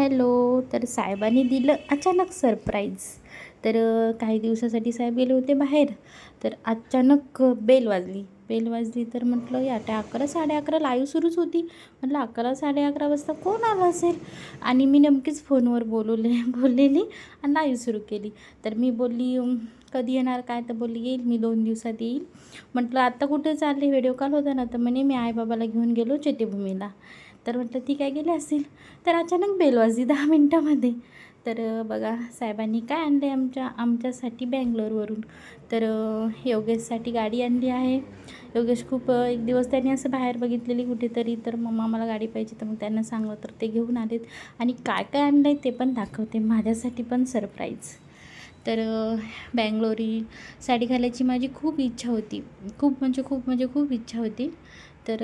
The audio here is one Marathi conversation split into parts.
हॅलो तर साहेबांनी दिलं अचानक सरप्राईज. तर काही दिवसासाठी साहेब गेले होते बाहेर. तर अचानक बेल वाजली. बेल वाजली तर म्हटलं या त्या अकरा साडे अकरा लाईव्ह सुरूच होती. म्हटलं अकरा साडे अकरा वाजता कोण आलं असेल? आणि मी नेमकीच फोनवर बोलवले बोललेली आणि लाईव्ह सुरू केली. तर मी बोलली कधी येणार काय? तर बोलली येईल मी दोन दिवसात येईल. म्हटलं आत्ता कुठे चालले? व्हिडिओ कॉल होता ना तर म्हणे मी आईबाबाला घेऊन गेलो चैत्यभूमीला तर म्हटलं ती काय गेली असेल? तर अचानक बेल वाजली दहा मिनटामध्ये. तर बघा साहेबांनी काय आणलं आहे आमच्या आमच्यासाठी बँगलोरवरून? तर योगेशसाठी गाडी आणली आहे. योगेश खूप एक दिवस त्यांनी असं बाहेर बघितलेली कुठेतरी तर मम्मा मला गाडी पाहिजे तर मग त्यांना सांगलं तर ते घेऊन आलेत. आणि काय काय आणलं आहे ते पण दाखवते. माझ्यासाठी पण सरप्राईज. तर बँगलोरी साडी घालायची माझी खूप इच्छा होती. खूप म्हणजे खूप म्हणजे खूप इच्छा होती. तर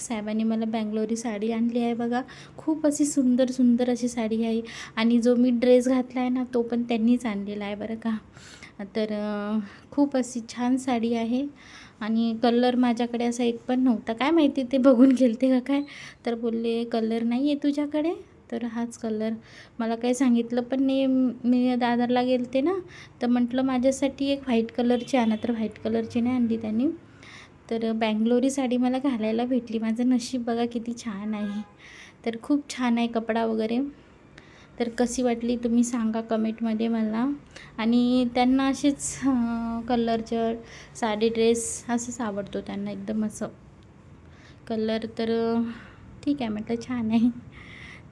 साहेबांनी मला बँगलोरी साडी आणली आहे बघा. खूप अशी सुंदर सुंदर अशी साडी आहे. आणि जो मी ड्रेस घातला आहे ना तो पण त्यांनीच आणलेला आहे बरं का. तर खूप अशी छान साडी आहे. आणि कलर माझ्याकडे असा एक पण नव्हता. काय माहिती ते बघून गेलते का काय? तर बोलले कलर नाही आहे तुझ्याकडे? तर हाच कलर. मला काही सांगितलं पण नाही. मी दादरला गेलते ना तर म्हटलं माझ्यासाठी एक व्हाईट कलरची आणा. तर व्हाईट कलरची नाही आणली त्यांनी. तर बँगलोरी साडी मला घालायला भेटली. माझं नशीब बघा किती छान आहे. तर खूप छान आहे कपडा वगैरे. तर कशी वाटली तुम्ही सांगा कमेंटमध्ये मला. आणि त्यांना असेच अं, कलरचं साडी ड्रेस असंच आवडतो त्यांना एकदम असं. कलर तर ठीक आहे म्हटलं छान आहे.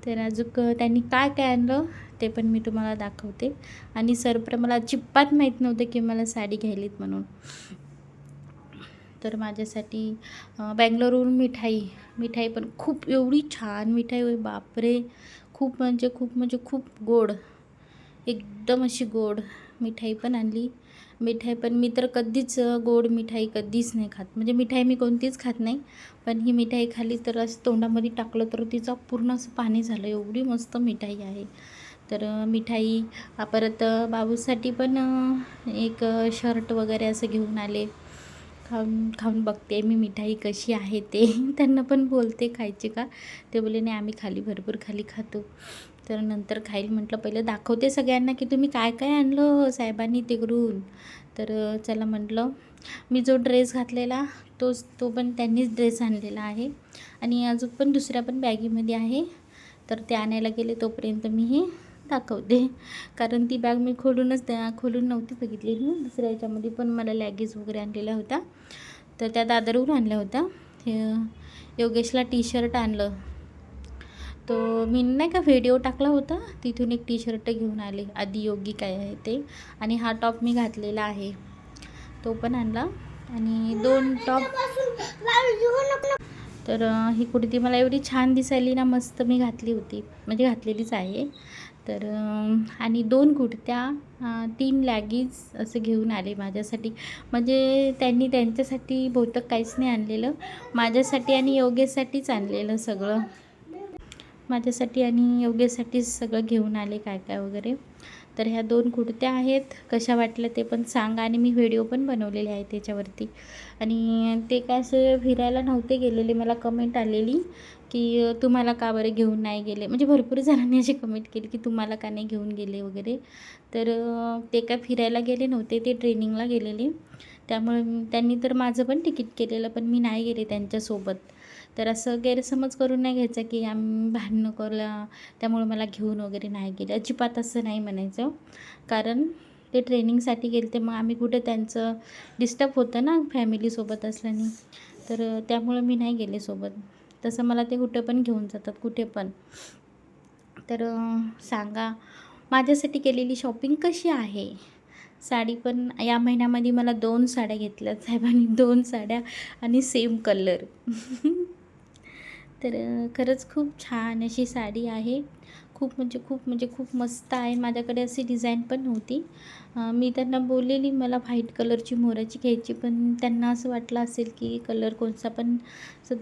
तर अजून त्यांनी काय काय आणलं ते पण मी तुम्हाला दाखवते. आणि सरप्र मला अजिबात माहीत नव्हतं की मला साडी घ्यायलीत म्हणून. तर माझ्यासाठी बँगलोरवरून मिठाई मिठाई पण खूप एवढी छान मिठाई होई बापरे! खूप म्हणजे खूप म्हणजे खूप गोड एकदम अशी गोड मिठाई पण आणली. मिठाई पण मी तर कधीच गोड मिठाई कधीच नाही खात. म्हणजे मिठाई मी कोणतीच खात नाही पण ही मिठाई खाली तर असं तोंडामध्ये टाकलं तर तिचं पूर्ण असं पाणी झालं एवढी मस्त मिठाई आहे. तर मिठाई परत बाबूसाठी पण एक शर्ट वगैरे असं घेऊन आले. खाऊन खाऊन बघते मी मिठाई कशी आहे ते. त्यांना पण बोलते खायची का? ते बोले नाही आम्ही खाली भरपूर खाली खातो. तर नंतर खाईल म्हटलं पहिलं दाखवते सगळ्यांना की तुम्ही काय काय आणलं साहेबांनी तिकडून. तर चला म्हटलं मी जो ड्रेस घातलेला तोच तो पण त्यांनीच ड्रेस आणलेला आहे. आणि अजून पण दुसऱ्या पण बॅगीमध्ये आहे. तर ते आणायला गेले तोपर्यंत मी हे दाखवते. कारण ती बॅग मी खोलूनच त्या खोलून नव्हती बघितलेली दुसऱ्या याच्यामध्ये पण मला लॅगेज वगैरे आणलेला होता. तर त्या दादरहून आणल्या होत्या. योगेशला टी शर्ट आणलं. तो मी नाही का व्हिडिओ टाकला होता? तिथून एक टी शर्ट घेऊन आले. आधी योगी काय आहे ते. आणि हा टॉप मी घातलेला आहे. तो पण आणला. आणि दोन टॉप तर ही कुर्ती मला एवढी छान दिसायली ना मस्त मी घातली होती. म्हणजे घातलेलीच आहे. तर आणि दोन कुर्त्या तीन लॅगीज असं घेऊन आले माझ्यासाठी. म्हणजे त्यांनी त्यांच्यासाठी बहुतेक काहीच नाही आणलेलं. माझ्यासाठी आणि योगेशसाठीच आणलेलं सगळं. माझ्यासाठी आणि योगेशसाठीच सगळं घेऊन आले काय काय वगैरे. तर ह्या दोन कुर्त्या आहेत. कशा वाटल्या ते पण सांगा आणि मी व्हिडिओ पण बनवलेले आहे त्याच्यावरती. आणि ते काय असं फिरायला नव्हते गेलेले मला कमेंट आलेली की तुम्हाला का बरं घेऊन नाही गेले? म्हणजे भरपूर जणांनी असे कमेंट केली की तुम्हाला का नाही घेऊन गेले वगैरे? तर ते काय फिरायला गेले नव्हते ते ट्रेनिंगला गेलेले. त्यामुळे त्यांनी तर माझं पण तिकीट केलेलं पण मी नाही गेले त्यांच्यासोबत. तर असं गैरसमज करून नाही घ्यायचं की आम्ही भांडणं करला त्यामुळे मला घेऊन वगैरे नाही गेले. अजिबात असं नाही म्हणायचं. कारण ते ट्रेनिंगसाठी गेले ते मग आम्ही कुठे त्यांचं डिस्टर्ब होतं ना फॅमिलीसोबत असल्याने. तर त्यामुळे त्यामुळं मी नाही गेले सोबत. तसं मला ते कुठं पण घेऊन जातात कुठे पण. तर सांगा माझ्यासाठी केलेली शॉपिंग कशी आहे? साडी पण या महिन्यामध्ये मला दोन साड्या घेतल्या साहेबांनी दोन साड्या आणि सेम कलर तर खरंच खूप छान अशी साडी आहे. खूप म्हणजे खूप म्हणजे खूप मस्त आहे. माझ्याकडे अशी डिझाईन पण नव्हती. मी त्यांना बोललेली मला व्हाईट कलरची मोराची घ्यायची. पण त्यांना असं वाटलं असेल की कलर कोणता पण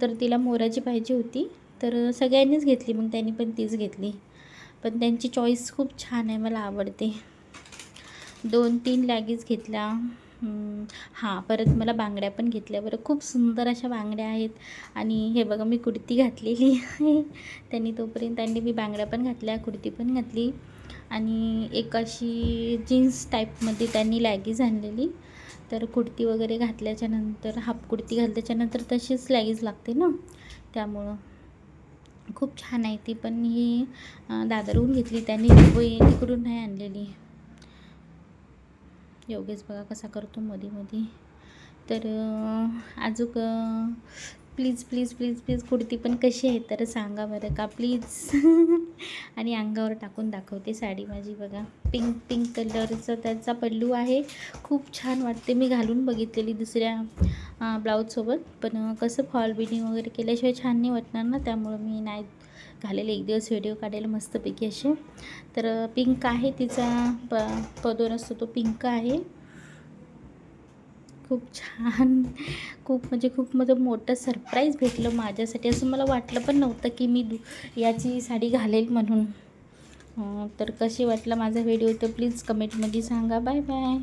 तर तिला मोराची पाहिजे होती. तर सगळ्यांनीच घेतली. मग त्यांनी पण तीच घेतली. पण त्यांची चॉईस खूप छान आहे. मला आवडते. दोन तीन लॅगीज घेतल्या. हां परत मला बांगड्या पण घेतल्या. बरं खूप सुंदर अशा बांगड्या आहेत. आणि हे बघा मी कुर्ती घातलेली आहे. त्यांनी तोपर्यंत त्यांनी मी बांगड्या पण घातल्या कुर्ती पण घातली. आणि एक अशी जीन्स टाईपमध्ये त्यांनी लॅगीज आणलेली. तर कुर्ती वगैरे घातल्याच्यानंतर हाफ कुर्ती घातल्याच्यानंतर तशीच लॅगीज लागते ना? त्यामुळं. खूप छान आहे ती पण. ही दादरहून घेतली. त्यांनी तिकडून नाही आणलेली. योगेश बघा कसा करतो मध्ये मध्ये तर अजूक please please please please kurti पण कशी आहे तर सांगा बरं का प्लीज. आणि अंगावर टाकून दाखवते साडी माझी बघा. पिंक पिंक कलरचा त्याचा पल्लू आहे. खूप छान वाटते. मी घालून बघितलेली दुसऱ्या ब्लाऊजसोबत पण कसं फॉल बिडिंग वगैरे केल्याशिवाय छान नाही वाटणार ना त्यामुळं मी नाही घालेले. एक दिवस व्हिडिओ काढायला मस्तपैकी असे. तर पिंक आहे तिचा प पदर असतो तो पिंक आहे. खूप छान खूप म्हणजे खूप माझं मोठं सरप्राईज भेटलं माझ्यासाठी. असं मला वाटलं पण नव्हतं की मी दु याची साडी घालेल म्हणून. तर कशी वाटला माझा व्हिडिओ तर प्लीज कमेंटमध्ये सांगा. Bye bye